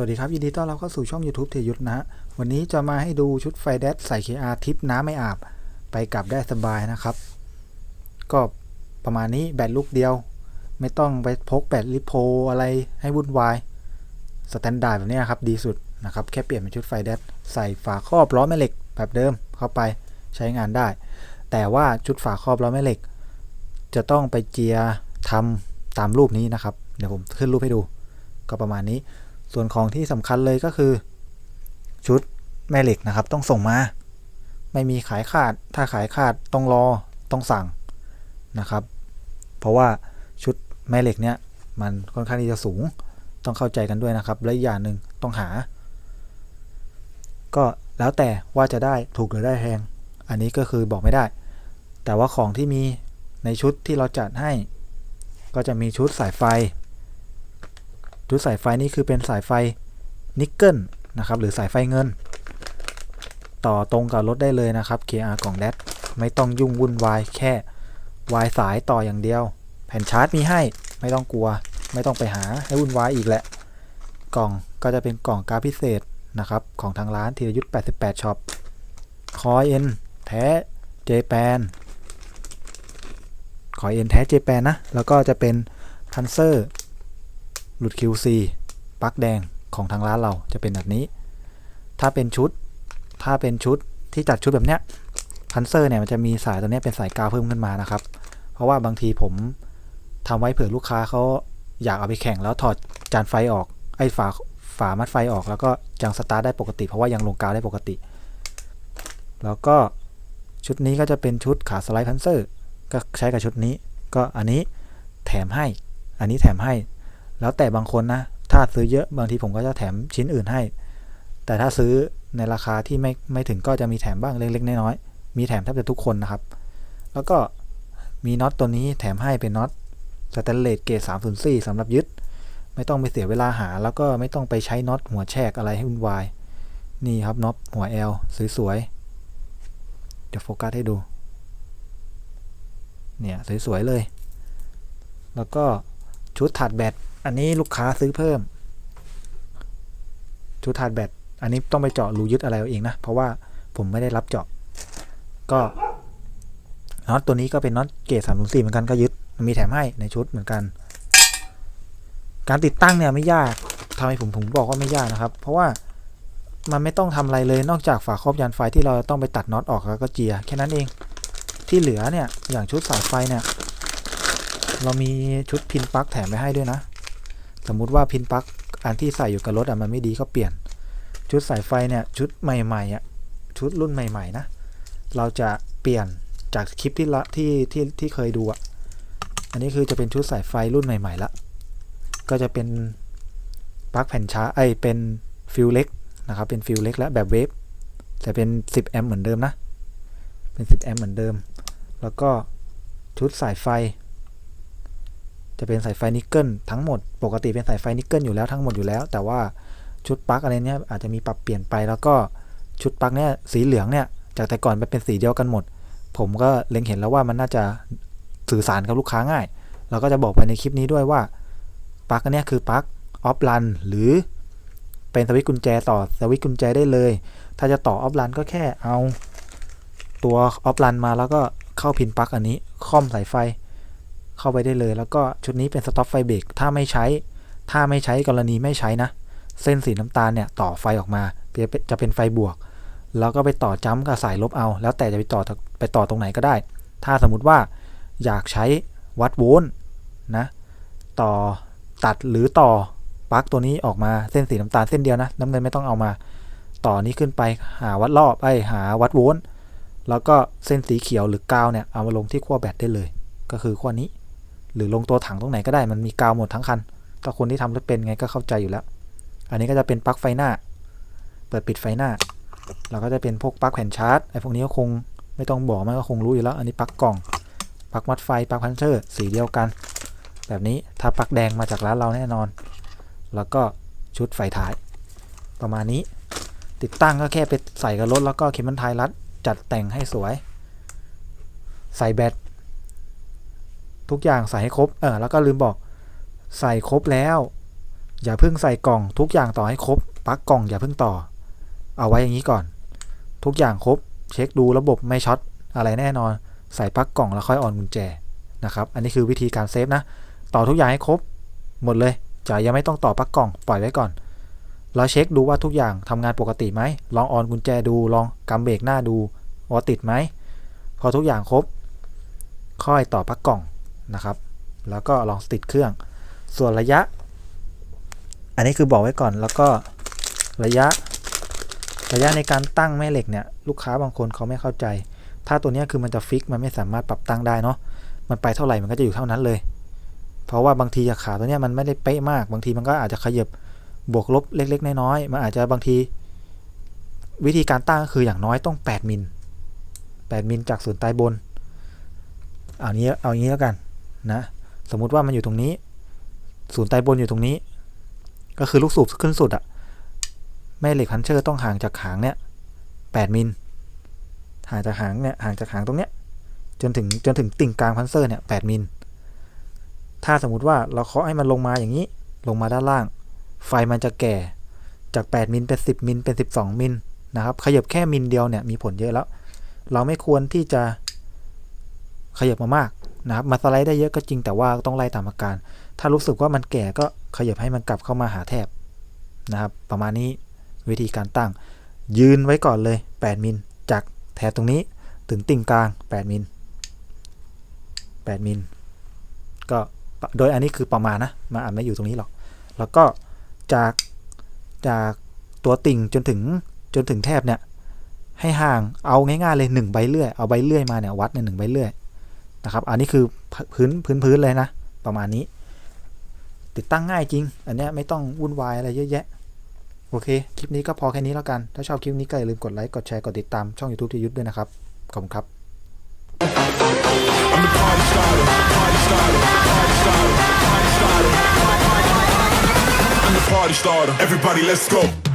วัสดีครับ ยินดีต้อนรับเข้าสู่ช่อง YouTube เทยุทธนะฮะวันนี้จะมาให้ดูชุดไฟแดดใส่ KR ทิปน้ำไม่อาบ ไปกลับได้สบายนะครับ ก็ประมาณนี้แบตลูกเดียว ไม่ต้องไปพกแบตลิโพอะไรให้วุ่นวายสแตนดาร์ดแบบนี้ครับดีสุดนะครับ แค่เปลี่ยนเป็นชุดไฟแดดใส่ฝาครอบล้อแม่เหล็กแบบเดิมเข้าไปใช้งานได้ แต่ว่าชุดฝาครอบล้อแม่เหล็ก จะต้องไปเจียทำตามรูปนี้นะครับ เดี๋ยวผมขึ้นรูปให้ดู ก็ประมาณนี้ ส่วนของที่สำคัญเลยก็คือ ชุดแม่เหล็กนะครับ ต้องส่งมา ไม่มีขายขาด ถ้าขายขาดต้องรอต้องสั่งนะครับ เพราะว่าชุดแม่เหล็กเนี่ยมันค่อนข้างที่จะสูงต้องเข้าใจกันด้วยนะครับ และอีกอย่างหนึ่งต้องหา ก็แล้วแต่ว่าจะได้ถูกหรือได้แพงอันนี้ก็คือบอกไม่ได้ แต่ว่าของที่มีในชุดที่เราจัดให้ ก็จะมีชุดสายไฟ ชุดสายไฟนี่คือเป็นสายไฟนิกเกิลนะครับหรือสายไฟเงิน ต่อตรงกับรถได้เลยนะครับ KR กล่องแดดไม่ต้องยุ่งวุ่นวายแค่วายสายต่ออย่างเดียว แผ่นชาร์จมีให้ไม่ต้องกลัว ไม่ต้องไปหาให้วุ่นวายอีกแหละ กล่องก็จะเป็นกล่องการพิเศษนะครับ ของทางร้านธีรยุทธ์88ช็อปคอยเอ็นแท้เจแปนคอยเอ็นแท้เจแปนนะ แล้วก็จะเป็นพันเซอร์ หลุด QC ปลั๊กแดงของทางร้านเราจะเป็นแบบนี้ ถ้าเป็นชุด ถ้าเป็นชุดที่จัดชุดแบบเนี้ยพันเซอร์เนี่ยมันจะมีสายตัวเนี้ยเป็นสายกาวเพิ่มขึ้นมานะครับ เพราะว่าบางทีผมทำไว้เผื่อลูกค้าเขาอยากเอาไปแข่งแล้วถอดจานไฟออก ไอ้ฝาฝามัดไฟออกแล้วก็ยังสตาร์ทได้ปกติ เพราะว่ายังลงกาวได้ปกติ แล้วก็ชุดนี้ก็จะเป็นชุดขาสไลด์พันเซอร์ ก็ใช้กับชุดนี้ ก็อันนี้แถมให้ อันนี้แถมให้ แล้วแต่บางคนนะ ถ้าซื้อเยอะบางทีผมก็จะแถมชิ้นอื่นให้ แต่ถ้าซื้อในราคาที่ไม่ไม่ถึงก็จะมีแถมบ้างเล็กๆน้อยๆมีแถมแทบจะทุกคนนะครับ แล้วก็มีน็อตตัวนี้แถมให้เป็นน็อตสแตนเลสเกรด304สำหรับยึด ไม่ต้องไปเสียเวลาหา แล้วก็ไม่ต้องไปใช้น็อตหัวแชกอะไรให้วุ่นวาย นี่ครับน็อตหัว L สวยๆ เดี๋ยวโฟกัสให้ดู เนี่ย สวยๆเลย แล้วก็ ชุดถาดแบตอันนี้ลูกค้าซื้อเพิ่ม ชุดถาดแบตอันนี้ต้องไปเจาะรูยึดอะไรเอาเองนะ เพราะว่าผมไม่ได้รับเจาะ ก็น็อตตัวนี้ก็เป็นน็อตเกรดสามสี่เหมือนกันก็ยึดมีแถมให้ในชุดเหมือนกัน การติดตั้งเนี่ยไม่ยากทำไมผมผมบอกว่าไม่ยากนะครับ เพราะว่ามันไม่ต้องทำอะไรเลยนอกจากฝาครอบยานไฟที่เราต้องไปตัดน็อตออกแล้วก็เจีย แค่นั้นเองที่เหลือเนี่ยอย่างชุดสายไฟเนี่ย เรามีชุดพินปลั๊กแถมไปให้ด้วยนะ สมมุติว่าพินปลั๊กอันที่ใส่อยู่กับรถอะมันไม่ดีก็เปลี่ยน ชุดสายไฟเนี่ยชุดใหม่ๆอะชุดรุ่นใหม่ ๆ นะ เราจะเปลี่ยนจากคลิปที่ละที่ที่ที่เคยดูอะ อันนี้คือจะเป็นชุดสายไฟรุ่นใหม่ ๆ ละ ก็จะเป็นปลั๊กแผ่นช้าไอเป็นฟิลเล็กนะครับ เป็นฟิลเล็กและแบบเวฟแต่เป็น 10 แอมป์เหมือนเดิมนะ เป็น 10 แอมป์เหมือนเดิม แล้วก็ชุดสายไฟ จะเป็นสายไฟนิกเกิลทั้งหมด ปกติเป็นสายไฟนิกเกิลอยู่แล้วทั้งหมดอยู่แล้ว แต่ว่าชุดปลั๊กอะไรเนี้ยอาจจะมีปรับเปลี่ยนไปแล้วก็ชุดปลั๊กเนี้ยสีเหลืองเนี่ยจากแต่ก่อนมันเป็นสีเดียวกันหมด ผมก็เล็งเห็นแล้วว่ามันน่าจะสื่อสารกับลูกค้าง่าย เราก็จะบอกไปในคลิปนี้ด้วยว่าปลั๊กอันเนี้ยคือปลั๊กออฟรันหรือเป็นสวิตช์กุญแจต่อสวิตช์กุญแจได้เลย ถ้าจะต่อออฟรันก็แค่เอาตัวออฟรันมาแล้วก็เข้าพินปลั๊กอันนี้ค่อมสายไฟ เข้าไปได้เลย แล้วก็ชุดนี้เป็นสต็อปไฟเบรกถ้าไม่ใช้ ถ้าไม่ใช้กรณีไม่ใช้นะ เส้นสีน้ำตาลเนี่ยต่อไฟออกมาจะเป็นไฟบวก แล้วก็ไปต่อจ้ำกับสายลบเอา แล้วแต่จะไปต่อไปต่อตรงไหนก็ได้ ถ้าสมมุติว่าอยากใช้วัดโวลต์นะต่อตัดหรือต่อปลั๊กตัวนี้ออกมาเส้นสีน้ำตาลเส้นเดียวนะ น้ำเงินไม่ต้องเอามา ต่อนี้ขึ้นไปหาวัดรอบไอหาวัดโวลต์แล้วก็เส้นสีเขียวหรือกาวเนี่ยเอามาลงที่ขั้วแบตได้เลย ก็คือขั้วนี้ หรือลงตัวถังตรงไหนก็ได้มันมีกาวหมดทั้งคันถ้าคนที่ทำรถเป็นไงก็เข้าใจอยู่แล้ว อันนี้ก็จะเป็นปลั๊กไฟหน้า เปิดปิดไฟหน้า เราก็จะเป็นพวกปลั๊กแผ่นชาร์จไอ้พวกนี้ก็คงไม่ต้องบอกมันก็คงรู้อยู่แล้ว อันนี้ปลั๊กกล่องปลั๊กมัดไฟปลั๊กพันเชอร์สีเดียวกัน แบบนี้ถ้าปลั๊กแดงมาจากร้านเราแน่นอน แล้วก็ชุดไฟท้าย ประมาณนี้ ติดตั้งก็แค่ไปใส่กับรถแล้วก็เข็มมันท้ายรัดจัดแต่งให้สวย ใส่แบต ทุกอย่างใส่ให้ครบ เออแล้วก็ลืมบอกใส่ครบแล้ว อย่าเพิ่งใส่กล่อง ทุกอย่างต่อให้ครบปลั๊กกล่องอย่าเพิ่งต่อ เอาไว้อย่างนี้ก่อน ทุกอย่างครบ เช็คดูระบบไม่ช็อตอะไรแน่นอน ใส่ปลั๊กกล่องแล้วค่อยออนกุญแจนะครับ อันนี้คือวิธีการเซฟนะ ต่อทุกอย่างให้ครบ หมดเลยจะยังไม่ต้องต่อปลั๊กกล่องปล่อยไว้ก่อนเราเช็คดูว่าทุกอย่างทำงานปกติไหมลองออนกุญแจดูลองกำเบรกหน้าดูว่าติดไหมพอทุกอย่างครบ ค่อยต่อปลั๊กกล่อง นะครับ แล้วก็ลองติดเครื่อง ส่วนระยะ อันนี้คือบอกไว้ก่อนแล้วก็ระยะ ระยะในการตั้งแม่เหล็กเนี่ยลูกค้าบางคนเขาไม่เข้าใจ ถ้าตัวนี้คือมันจะฟิกมันไม่สามารถปรับตั้งได้เนาะมันไปเท่าไหร่มันก็จะอยู่เท่านั้นเลย เพราะว่าบางทีขาตัวนี้มันไม่ได้เป๊ะมาก บางทีมันก็อาจจะขยับบวกลบเล็ก ๆ น้อยๆมันอาจจะบางที วิธีการตั้งก็คืออย่างน้อยต้อง 8มิล8มิลจากศูนย์ใต้บน เอานี้เอางี้แล้วกัน นะสมมุติว่ามันอยู่ตรงนี้ ศูนย์ใต้บนอยู่ตรงนี้ ก็คือลูกสูบขึ้นสุดอะแม่เหล็กพันเชอร์ต้องห่างจากหางเนี่ย8มิลห่างจากหางเนี่ยห่างจากหางตรงเนี้ยจนถึงจนถึงติ่งกลางพันเซอร์เนี่ย8มิลถ้าสมมุติว่าเราเคาะให้มันลงมาอย่างนี้ลงมาด้านล่าง ไฟมันจะแก่จาก 8 มิลเป็น 10 มิลเป็น 12 มิลนะครับขยับแค่มิลเดียวเนี่ยมีผลเยอะแล้ว เราไม่ควรที่จะขยับมามาก นะครับมาสไลด์ได้เยอะก็จริงแต่ว่าต้องไล่ตามอาการ ถ้ารู้สึกว่ามันแก่ก็ขยับให้มันกลับเข้ามาหาแทบนะครับ ประมาณนี้วิธีการตั้ง ยืนไว้ก่อนเลย 8 มิลจากแถบตรงนี้ถึงติ่งกลาง 8 มิล 8 มิล ก็โดยอันนี้คือประมาณนะมาอาจไม่อยู่ตรงนี้หรอก แล้วก็จากจากตัวติ่งจนถึงจนถึงแทบเนี่ยให้ห่างเอาง่ายๆเลยหนึ่งใบเลื่อยเอาใบเลื่อยมาเนี่ยวัดในหนึ่งใบเลื่อย นะครับ อันนี้คือพื้นพื้นพื้นเลยนะ ประมาณนี้ ติดตั้งง่ายจริง อันเนี้ยไม่ต้องวุ่นวายอะไรเยอะแยะ โอเค คลิปนี้ก็พอแค่นี้แล้วกัน ถ้าชอบคลิปนี้ก็อย่าลืมกดไลค์ กดแชร์ กดติดตามช่อง YouTube ที่ยุทธด้วยนะครับ ขอบคุณครับ I'm the party starter, party starter, party starter, party starter. I'm the party starter. Everybody, let's go.